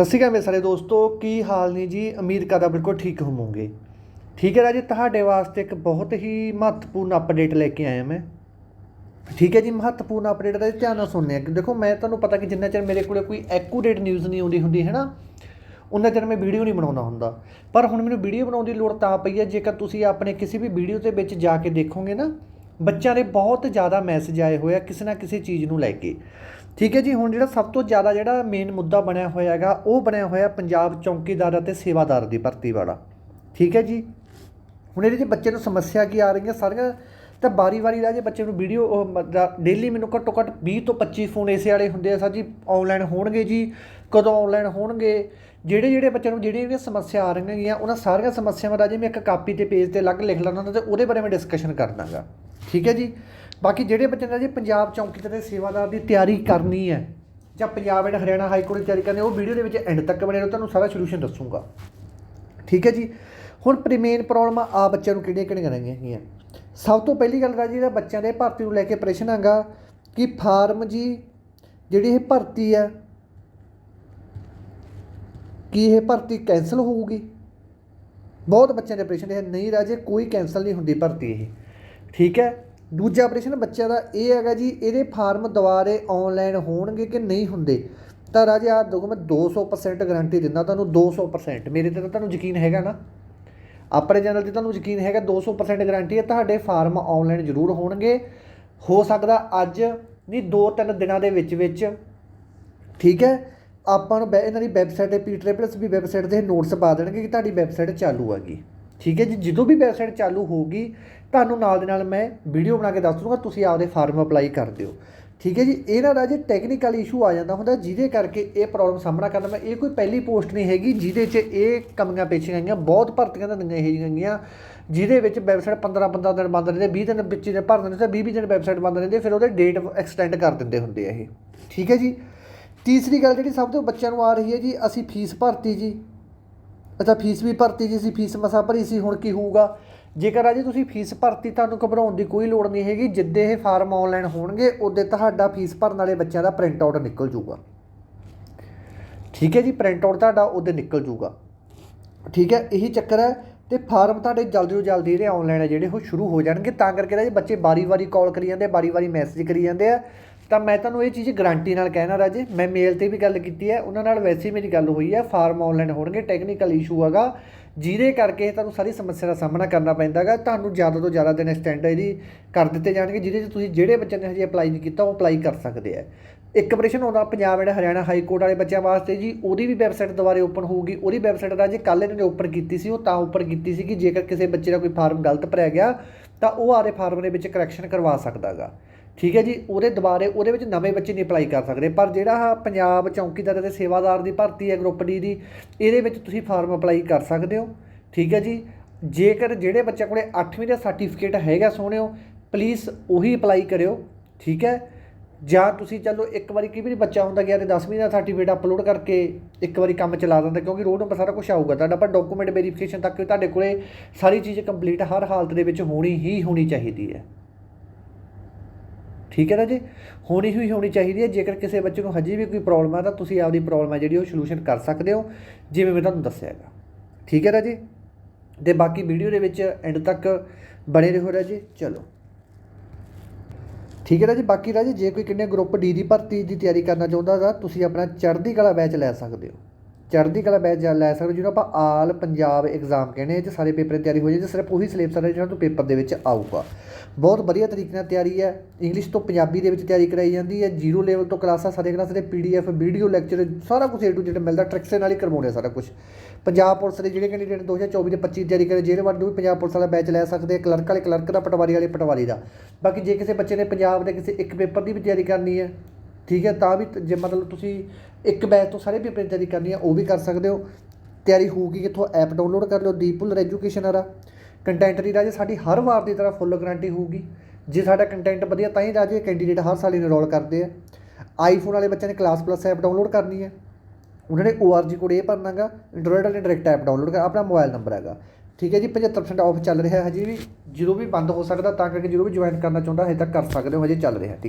ਸਤਿ ਸ਼੍ਰੀ ਅਕਾਲ ਮੇਰੇ ਸਾਰੇ ਦੋਸਤੋ, ਕੀ ਹਾਲ ਨੇ ਜੀ? ਉਮੀਦ ਕਰਦਾ ਬਿਲਕੁਲ ਠੀਕ ਹੋਵੋਗੇ। ਠੀਕ ਹੈ ਰਾਜੇ, ਤੁਹਾਡੇ ਵਾਸਤੇ ਇੱਕ ਬਹੁਤ ਹੀ ਮਹੱਤਵਪੂਰਨ ਅਪਡੇਟ ਲੈ ਕੇ ਆਇਆ ਮੈਂ। ਠੀਕ ਹੈ ਜੀ, ਮਹੱਤਵਪੂਰਨ ਅਪਡੇਟ ਦਾ ਧਿਆਨ ਨਾਲ ਸੁਣਿਆ ਕਿ ਦੇਖੋ, ਮੈਂ ਤੁਹਾਨੂੰ ਪਤਾ ਕਿ ਜਿੰਨਾ ਚਿਰ ਮੇਰੇ ਕੋਲੇ ਕੋਈ ਐਕੂਰੇਟ ਨਿਊਜ਼ ਨਹੀਂ ਆਉਂਦੀ ਹੁੰਦੀ, ਹੈ ਨਾ? ਉਹਨਾਂ ਚਿਰ ਮੈਂ ਵੀਡੀਓ ਨਹੀਂ ਬਣਾਉਂਦਾ ਹੁੰਦਾ। ਪਰ ਹੁਣ ਮੈਨੂੰ ਵੀਡੀਓ ਬਣਾਉਣ ਦੀ ਲੋੜ ਤਾਂ ਪਈ ਹੈ, ਜੇਕਰ ਤੁਸੀਂ ਆਪਣੇ ਕਿਸੇ ਵੀ ਵੀਡੀਓ ਦੇ ਵਿੱਚ ਜਾ ਕੇ ਦੇਖੋਗੇ ਨਾ, ਬੱਚਿਆਂ ਦੇ ਬਹੁਤ ਜ਼ਿਆਦਾ ਮੈਸੇਜ ਆਏ ਹੋਏ ਆ, ਕਿਸੇ ਨਾ ਕਿਸੇ ਚੀਜ਼ ਨੂੰ ਲੈ ਕੇ। ਠੀਕ ਹੈ ਜੀ, ਹੁਣ ਜਿਹੜਾ ਸਭ ਤੋਂ ਜ਼ਿਆਦਾ ਜਿਹੜਾ ਮੇਨ ਮੁੱਦਾ ਬਣਿਆ ਹੋਇਆ ਹੈਗਾ, ਉਹ ਬਣਿਆ ਹੋਇਆ ਪੰਜਾਬ ਚੌਕੀਦਾਰ ਅਤੇ ਸੇਵਾਦਾਰ ਦੀ ਭਰਤੀ ਵਾਲਾ। ਠੀਕ ਹੈ ਜੀ? ਹੁਣ ਇਹਦੇ 'ਚ ਬੱਚੇ ਨੂੰ ਸਮੱਸਿਆ ਕੀ ਆ ਰਹੀਆਂ ਸਾਰੀਆਂ ਤਾਂ ਵਾਰੀ-ਵਾਰੀ ਦਾ ਜੇ ਬੱਚੇ ਨੂੰ ਵੀਡੀਓ ਡੇਲੀ ਮੈਨੂੰ ਘੱਟੋ ਘੱਟ 20 ਤੋਂ 25 ਫੋਨ ਇਸੇ ਵਾਲੇ ਹੁੰਦੇ ਆ ਸਰ ਜੀ। ਆਨਲਾਈਨ ਹੋਣਗੇ ਜੀ। ਕਦੋਂ ਆਨਲਾਈਨ ਹੋਣਗੇ? ਜਿਹੜੇ ਜਿਹੜੇ ਬੱਚਿਆਂ ਨੂੰ ਜਿਹੜੀਆਂ ਜਿਹੜੀਆਂ ਸਮੱਸਿਆ ਆ ਰਹੀਆਂ ਗੀਆਂ ਉਹਨਾਂ ਸਾਰੀਆਂ ਸਮੱਸਿਆਵਾਂ ਦਾ ਜੇ ਮੈਂ ਇੱਕ ਕਾਪੀ ਤੇ ਪੇਜ ਤੇ ਅਲੱਗ ਲਿਖ ਲੈਣਾ ਤੇ ਉਹਦੇ ਬਾਰੇ ਮੈਂ ਡਿਸਕਸ਼ਨ ਕਰਦਾਗਾ ਠੀਕ ਹੈ ਜੀ? ਬਾਕੀ ਜਿਹੜੇ ਬੱਚਿਆਂ ਦਾ ਜੀ ਪੰਜਾਬ ਚੌਂਕੀ ਤੇ ਸੇਵਾਦਾਰ ਦੀ ਤਿਆਰੀ ਕਰਨੀ ਹੈ, ਜਾਂ Punjab and Haryana high court ਦੀ ਤਿਆਰੀ ਕਰਨੀ ਉਹ ਵੀਡੀਓ ਦੇ ਵਿੱਚ ਐਂਡ ਤੱਕ ਬਣੇ ਰਹੋ, ਤੁਹਾਨੂੰ ਸਾਰਾ ਸੋਲੂਸ਼ਨ ਦੱਸੂਗਾ। ਠੀਕ ਹੈ ਜੀ? ਹੁਣ ਪ੍ਰੀਮੇਨ ਪ੍ਰੋਬਲਮ ਆ ਬੱਚਿਆਂ ਨੂੰ ਕਿਹੜੀਆਂ ਕਿਹੜੀਆਂ ਰਹਿੰਦੀਆਂ ਹੈਗੀਆਂ? ਸਭ ਤੋਂ ਪਹਿਲੀ ਗੱਲ ਤਾਂ ਜਿਹੜਾ ਬੱਚਿਆਂ ਦੇ ਭਰਤੀ ਨੂੰ ਲੈ ਕੇ ਪ੍ਰਸ਼ਨ ਹੈਗਾ, ਕਿ ਫਾਰਮ ਜੀ, ਜਿਹੜੀ ਇਹ ਭਰਤੀ ਹੈ, ਕੀ ਇਹ ਭਰਤੀ ਕੈਂਸਲ ਹੋਊਗੀ? ਬਹੁਤ ਬੱਚਿਆਂ ਦੇ ਪ੍ਰਸ਼ਨ ਇਹ ਨਹੀਂ ਰਾਜੇ, ਕੋਈ ਕੈਂਸਲ ਨਹੀਂ ਹੁੰਦੀ ਭਰਤੀ ਇਹ। ਠੀਕ ਹੈ? ਦੂਜਾ ਪ੍ਰਸ਼ਨ ਬੱਚਿਆਂ ਦਾ ਇਹ ਹੈਗਾ ਜੀ, ਇਹਦੇ ਫਾਰਮ ਦੁਬਾਰੇ ਆਨਲਾਈਨ ਹੋਣਗੇ ਕਿ ਨਹੀਂ ਹੁੰਦੇ? ਤਾਂ ਰਾਜੇ ਆ ਦੇਖੋ, ਮੈਂ 200% ਗਾਰੰਟੀ ਦਿੰਦਾ ਤੁਹਾਨੂੰ 200% ਮੇਰੇ ਤੇ ਤਾਂ ਤੁਹਾਨੂੰ ਯਕੀਨ ਹੈਗਾ ਨਾ? ਆਪਣੇ ਚੈਨਲ ਤੇ ਤੁਹਾਨੂੰ ਯਕੀਨ ਹੈਗਾ 200% ਗਾਰੰਟੀ ਹੈ, ਤੁਹਾਡੇ ਫਾਰਮ ਆਨਲਾਈਨ ਜ਼ਰੂਰ ਹੋਣਗੇ। ਹੋ ਸਕਦਾ ਅੱਜ ਨਹੀਂ 2-3 ਦਿਨਾਂ ਦੇ ਵਿੱਚ ਵਿੱਚ। ਠੀਕ ਹੈ? ਆਪਾਂ ਨੂੰ ਵੈ- ਇਹਨਾਂ ਦੀ ਵੈਬਸਾਈਟ ਤੇ ਪੀ ਟ੍ਰਿਪਲਸ ਵੀ ਵੈਬਸਾਈਟ ਤੇ ਨੋਟਸ ਪਾ ਦੇਣਗੇ ਕਿ ਤੁਹਾਡੀ ਵੈਬਸਾਈਟ ਚਾਲੂ ਆ ਗਈ ਠੀਕ ਹੈ ਜੀ, ਜਦੋਂ ਵੀ ਵੈਬਸਾਈਟ ਚਾਲੂ ਹੋਊਗੀ, ਤੁਹਾਨੂੰ ਨਾਲ ਦੇ ਨਾਲ ਮੈਂ ਵੀਡੀਓ ਬਣਾ ਕੇ ਦੱਸ ਦੂੰਗਾ, ਤੁਸੀਂ ਆਪਦੇ ਫਾਰਮ ਅਪਲਾਈ ਕਰ ਦਿਓ। ਠੀਕ ਹੈ ਜੀ ਇਹਨਾਂ ਦਾ ਜੇ ਟੈਕਨੀਕਲ ਇਸ਼ੂ ਆ ਜਾਂਦਾ ਹੁੰਦਾ, ਜਿਹਦੇ ਕਰਕੇ ਇਹ ਪ੍ਰੋਬਲਮ ਸਾਹਮਣਾ ਕਰਨਾ, ਮੈਂ ਇਹ ਕੋਈ ਪਹਿਲੀ ਪੋਸਟ ਨਹੀਂ ਹੈਗੀ, ਜਿਹਦੇ 'ਚ ਇਹ ਕਮੀਆਂ ਪੇਸ਼ੀਆਂ ਗਈਆਂ ਬਹੁਤ ਭਰਤੀਆਂ ਤਾਂ ਦਿੰਦੀਆਂ ਹੈਗੀਆਂ ਗਈਆਂ ਜਿਹਦੇ ਵਿੱਚ ਵੈਬਸਾਈਟ 15 15 ਦਿਨ ਬੰਦ ਰਹਿੰਦੇ 20 ਦਿਨ ਵਿੱਚ ਦਿਨ ਭਰ ਦਿੰਦੇ, ਤੇ 20 20 ਦਿਨ ਵੈਬਸਾਈਟ ਬੰਦ ਰਹਿੰਦੇ, ਫਿਰ ਉਹਦੇ ਡੇਟ ਐਕਸਟੈਂਡ ਕਰ ਦਿੰਦੇ ਹੁੰਦੇ ਆ ਇਹ। ਠੀਕ ਹੈ ਜੀ, ਤੀਸਰੀ ਗੱਲ ਜਿਹੜੀ ਸਭ ਤੋਂ ਬੱਚਿਆਂ ਨੂੰ ਆ ਰਹੀ ਹੈ ਜੀ, ਅਸੀਂ ਫੀਸ ਭਰਤੀ ਜੀ। ਅੱਛਾ, ਫੀਸ ਵੀ ਭਰਤੀ ਜੀ ਅਸੀਂ ਫੀਸ ਮਸਾ ਭਰੀ ਸੀ, ਹੁਣ ਕੀ ਹੋਊਗਾ? ਜੇਕਰ ਅਜੇ ਤੁਸੀਂ ਫੀਸ ਭਰਤੀ ਤੁਹਾਨੂੰ ਘਬਰਾਉਣ ਦੀ ਕੋਈ ਲੋੜ ਨਹੀਂ ਹੈਗੀ, ਜਿੱਦੇ ਇਹ ਫਾਰਮ ਆਨਲਾਈਨ ਹੋਣਗੇ, ਉਹਦੇ ਤੁਹਾਡਾ ਫੀਸ ਭਰਨ ਵਾਲੇ ਬੱਚਿਆਂ ਦਾ ਪ੍ਰਿੰਟ ਆਊਟ ਨਿਕਲ ਜੂਗਾ ਠੀਕ ਹੈ ਜੀ ਪ੍ਰਿੰਟ ਆਊਟ ਤੁਹਾਡਾ ਉਹਦੇ ਨਿਕਲ ਜੂਗਾ ਠੀਕ ਹੈ, ਇਹੀ ਚੱਕਰ ਹੈ ਤੇ ਫਾਰਮ ਤੁਹਾਡੇ ਜਲਦੀ ਤੋਂ ਜਲਦੀ ਜਿਹੜੇ ਆਨਲਾਈਨ ਹੈ ਜਿਹੜੇ ਉਹ ਸ਼ੁਰੂ ਹੋ ਜਾਣਗੇ, ਤਾਂ ਕਰਕੇ ਰਾਜੇ ਬੱਚੇ ਵਾਰੀ-ਵਾਰੀ ਕਾਲ ਕਰੀ ਜਾਂਦੇ ਵਾਰੀ-ਵਾਰੀ ਮੈਸੇਜ ਕਰੀ ਜਾਂਦੇ ਆ। ਤਾਂ ਮੈਂ ਤੁਹਾਨੂੰ ਇਹ ਚੀਜ਼ ਗਾਰੰਟੀ ਨਾਲ ਕਹਿਣਾ ਰਾਜੇ, ਮੈਂ ਮੇਲ ਤੇ ਵੀ ਗੱਲ ਕੀਤੀ ਹੈ, ਉਹਨਾਂ ਨਾਲ ਵੈਸੇ ਹੀ ਮੇਰੀ ਗੱਲ ਹੋਈ ਹੈ ਫਾਰਮ ਆਨਲਾਈਨ ਹੋਣਗੇ ਟੈਕਨੀਕਲ ਇਸ਼ੂ ਹੈਗਾ, ਜਿਹਦੇ ਕਰਕੇ ਤੁਹਾਨੂੰ ਸਾਰੀ ਸਮੱਸਿਆ ਦਾ ਸਾਹਮਣਾ ਕਰਨਾ ਪੈਂਦਾ ਹੈਗਾ, ਤੁਹਾਨੂੰ ਜ਼ਿਆਦਾ ਤੋਂ ਜ਼ਿਆਦਾ ਦਿਨ ਐਕਸਟੈਂਡ ਇਹਦੀ ਕਰ ਦਿੱਤੇ ਜਾਣਗੇ, ਜਿਹਦੇ 'ਚ ਤੁਸੀਂ ਜਿਹੜੇ ਬੱਚੇ ਨੇ ਹਜੇ ਅਪਲਾਈ ਨਹੀਂ ਕੀਤਾ, ਉਹ ਅਪਲਾਈ ਕਰ ਸਕਦੇ ਆ ਇੱਕ ਪ੍ਰਸ਼ਨ ਆਉਂਦਾ Punjab and Haryana high court ਵਾਲੇ ਬੱਚਿਆਂ ਵਾਸਤੇ ਜੀ, ਉਹਦੀ ਵੀ ਵੈਬਸਾਈਟ ਦੁਬਾਰੇ ਓਪਨ ਹੋਊਗੀ, ਉਹਦੀ ਵੈਬਸਾਈਟ ਦਾ ਜੇ ਕੱਲ੍ਹ ਇਹਨਾਂ ਨੇ ਓਪਨ ਕੀਤੀ ਸੀ, ਉਹ ਤਾਂ ਓਪਨ ਕੀਤੀ ਸੀ ਕਿ ਜੇਕਰ ਕਿਸੇ ਬੱਚੇ ਦਾ ਕੋਈ ਫਾਰਮ ਗਲਤ ਭਰਿਆ ਗਿਆ, ਤਾਂ ਉਹ ਆਦੇ ਫਾਰਮ ਦੇ ਵਿੱਚ ਕਰੈਕਸ਼ਨ ਕਰਵਾ ਸਕਦਾਗਾ ਠੀਕ ਹੈ ਜੀ, ਉਹਦੇ ਦੁਬਾਰੇ ਉਹਦੇ ਵਿੱਚ ਨਵੇਂ ਬੱਚੇ ਨਹੀਂ ਅਪਲਾਈ ਕਰ ਸਕਦੇ। ਪਰ ਜਿਹੜਾ ਪੰਜਾਬ ਚੌਕੀਦਾਰ ਅਤੇ ਸੇਵਾਦਾਰ ਦੀ ਭਰਤੀ ਹੈ ਗਰੁੱਪ ਡੀ ਦੀ, ਇਹਦੇ ਵਿੱਚ ਤੁਸੀਂ ਫਾਰਮ ਅਪਲਾਈ ਕਰ ਸਕਦੇ ਹੋ। ਠੀਕ ਹੈ ਜੀ, ਜੇਕਰ ਜਿਹੜੇ ਬੱਚੇ ਕੋਲੇ 8ਵੀਂ ਦਾ ਸਰਟੀਫਿਕੇਟ ਹੈਗਾ ਸੋਹਣਿਓ ਪਲੀਜ਼ ਉਹੀ ਅਪਲਾਈ ਕਰਿਓ। ਠੀਕ ਹੈ, ਜਾਂ ਤੁਸੀਂ ਚਲੋ ਇੱਕ ਵਾਰੀ ਕੀ ਵੀ ਬੱਚਾ ਹੁੰਦਾ ਗਿਆ ਤੇ 10ਵੀਂ ਦਾ ਸਰਟੀਫਿਕੇਟ ਅਪਲੋਡ ਕਰਕੇ ਇੱਕ ਵਾਰੀ ਕੰਮ ਚਲਾ ਦਿੰਦਾ, ਕਿਉਂਕਿ ਰੋਡ ਨੰਬਰ ਸਾਰਾ ਕੁਝ ਆਊਗਾ। ਤੁਹਾਡਾ ਪਰ ਡਾਕੂਮੈਂਟ ਵੈਰੀਫਿਕੇਸ਼ਨ ਤੱਕ ਤੁਹਾਡੇ ਕੋਲੇ ਸਾਰੀ ਚੀਜ਼ ਕੰਪਲੀਟ ਹਰ ਹਾਲਤ ਦੇ ਵਿੱਚ ਹੋਣੀ ਹੀ ਹੋਣੀ ਚਾਹੀਦੀ ਹੈ। ਠੀਕ ਹੈ ਨਾ ਜੀ? ਹੋਣੀ ਹੀ ਹੋਣੀ ਚਾਹੀਦੀ ਹੈ। ਜੇਕਰ ਕਿਸੇ ਬੱਚੇ ਨੂੰ ਹਜੇ ਵੀ ਕੋਈ ਪ੍ਰੋਬਲਮ ਆ ਤਾਂ ਤੁਸੀਂ ਆਪਦੀ ਪ੍ਰੋਬਲਮ ਹੈ ਜਿਹੜੀ ਉਹ ਸੋਲੂਸ਼ਨ ਕਰ ਸਕਦੇ ਹੋ, ਜਿਵੇਂ ਮੈਂ ਤੁਹਾਨੂੰ ਦੱਸਿਆ ਹੈਗਾ। ਠੀਕ ਹੈ ਨਾ ਜੀ? ਤੇ ਬਾਕੀ ਵੀਡੀਓ ਦੇ ਵਿੱਚ ਐਂਡ ਤੱਕ ਬਣੇ ਰਹੋ ਰਾਜੇ। ਚਲੋ। ਠੀਕ ਹੈ ਰਾਜੇ ਬਾਕੀ ਰਾਜੇ, ਜੇ ਕੋਈ ਕਿੰਨੇ ਗਰੁੱਪ ਡੀ ਦੀ ਭਰਤੀ ਦੀ ਤਿਆਰੀ ਕਰਨਾ ਚਾਹੁੰਦਾ ਤਾਂ ਤੁਸੀਂ ਆਪਣਾ ਚੜ੍ਹਦੀ ਕਲਾ ਬੈਚ ਲੈ ਸਕਦੇ ਹੋ। ਚੜ੍ਹਦੀ ਕਲਾ ਬੈਚ ਜਾਂ ਲੈ ਸਕਦੇ ਜਿਹਨੂੰ ਆਪਾਂ ਆਲ ਪੰਜਾਬ ਐਗਜ਼ਾਮ ਕਹਿੰਦੇ ਆ ਤੇ ਸਾਰੇ ਪੇਪਰ ਦੀ ਤਿਆਰੀ ਹੋ ਜਾਂਦੀ ਸਿਰਫ ਉਹੀ ਸਿਲੇਬਸ ਹੈ ਜਿਹੜਾ ਤੋਂ ਪੇਪਰ ਦੇ ਵਿੱਚ ਆਊਗਾ। ਬਹੁਤ ਵਧੀਆ ਤਰੀਕੇ ਨਾਲ ਤਿਆਰੀ ਹੈ ਇੰਗਲਿਸ਼ ਤੋਂ ਪੰਜਾਬੀ ਦੇ ਵਿੱਚ ਤਿਆਰੀ ਕਰਾਈ ਜਾਂਦੀ ਹੈ ਜ਼ੀਰੋ ਲੈਵਲ ਤੋਂ ਕਲਾਸਾਂ ਸਾਰੇ ਕਲਾਸਾਂ ਦੇ ਪੀਡੀਐਫ ਵੀਡੀਓ ਲੈਕਚਰ ਸਾਰਾ ਕੁਝ ਏ ਟੂ ਜ਼ੈਡ ਮਿਲਦਾ ਟ੍ਰਿਕਸ ਦੇ ਨਾਲ ਹੀ ਕਰਵਾਉਂਦੇ ਆ ਸਾਰਾ ਕੁਝ ਪੰਜਾਬ ਪੁਲਿਸ ਦੇ ਜਿਹੜੇ ਕੈਂਡੀਡੇਟ 2024 ਦੇ 25 ਤਿਆਰੀ ਕਰੇ ਜਿਹੜੇ ਵੱਡ ਵੀ ਪੰਜਾਬ ਪੁਲਿਸ ਵਾਲਾ ਬੈਚ ਲੈ ਸਕਦੇ ਕਲਰਕ ਵਾਲੇ ਕਲਰਕ ਦਾ ਪਟਵਾਰੀ ਵਾਲੇ, ਪਟਵਾਰੀ ਦਾ। ਬਾਕੀ ਜੇ ਕਿਸੇ ਬੱਚੇ ਨੇ ਪੰਜਾਬ ਦੇ ਕਿਸੇ ਇੱਕ ਪੇਪਰ ਦੀ ਵੀ ਤਿਆਰੀ ਕਰਨੀ ਹੈ ਠੀਕ ਹੈ, ਤਾਂ ਵੀ ਜੇ ਮਤਲਬ ਤੁਸੀਂ ਇੱਕ ਬੈਚ ਤੋਂ ਸਾਰੇ ਪੇਪਰ ਦੀ ਤਿਆਰੀ ਕਰਨੀ ਹੈ, ਉਹ ਵੀ ਕਰ ਸਕਦੇ ਹੋ। ਤਿਆਰੀ ਹੋਊਗੀ ਕਿੱਥੋਂ? ਐਪ ਡਾਊਨਲੋਡ ਕਰ ਲਿਓ ਦੀਪੁਲਰ ਐਜੂਕੇਸ਼ਨ ਵਾਲਾ। ਕੰਟੈਂਟ ਦੀ ਰਾਜੇ ਸਾਡੀ ਹਰ ਵਾਰ ਦੀ ਤਰ੍ਹਾਂ ਫੁੱਲ ਗਰੰਟੀ ਹੋਊਗੀ। ਜੇ ਸਾਡਾ ਕੰਟੈਂਟ ਵਧੀਆ ਤਾਂ ਹੀ ਰਾਜੇ ਕੈਂਡੀਡੇਟ ਹਰ ਸਾਲ ਇਨਰੋਲ ਕਰਦੇ ਆ। ਆਈਫੋਨ ਵਾਲੇ ਬੱਚਿਆਂ ਨੇ ਕਲਾਸ ਪਲੱਸ ਐਪ ਡਾਊਨਲੋਡ ਕਰਨੀ ਹੈ। ਉਹਨਾਂ ਨੇ ORG ਕੋਡ ਇਹ ਭਰਨਾਗਾ ਐਂਡਰੋਇਡ ਵਾਲੇ ਡਾਇਰੈਕਟ ਐਪ ਡਾਊਨਲੋਡ ਕਰ, ਆਪਣਾ ਮੋਬਾਈਲ ਨੰਬਰ ਹੈਗਾ। ਠੀਕ ਹੈ ਜੀ 75% ਆਫ ਚੱਲ ਰਿਹਾ ਹੈ ਹਜੇ ਵੀ। ਜਦੋਂ ਵੀ ਬੰਦ ਹੋ ਸਕਦਾ, ਤਾਂ ਕਰਕੇ ਜਦੋਂ ਵੀ ਜੁਆਇਨ ਕਰਨਾ ਚਾਹੁੰਦਾ, ਹਜੇ ਤੱਕ ਕਰ ਸਕਦੇ ਹੋ, ਹਜੇ ਚੱਲ ਰਿਹਾ ਠੀਕ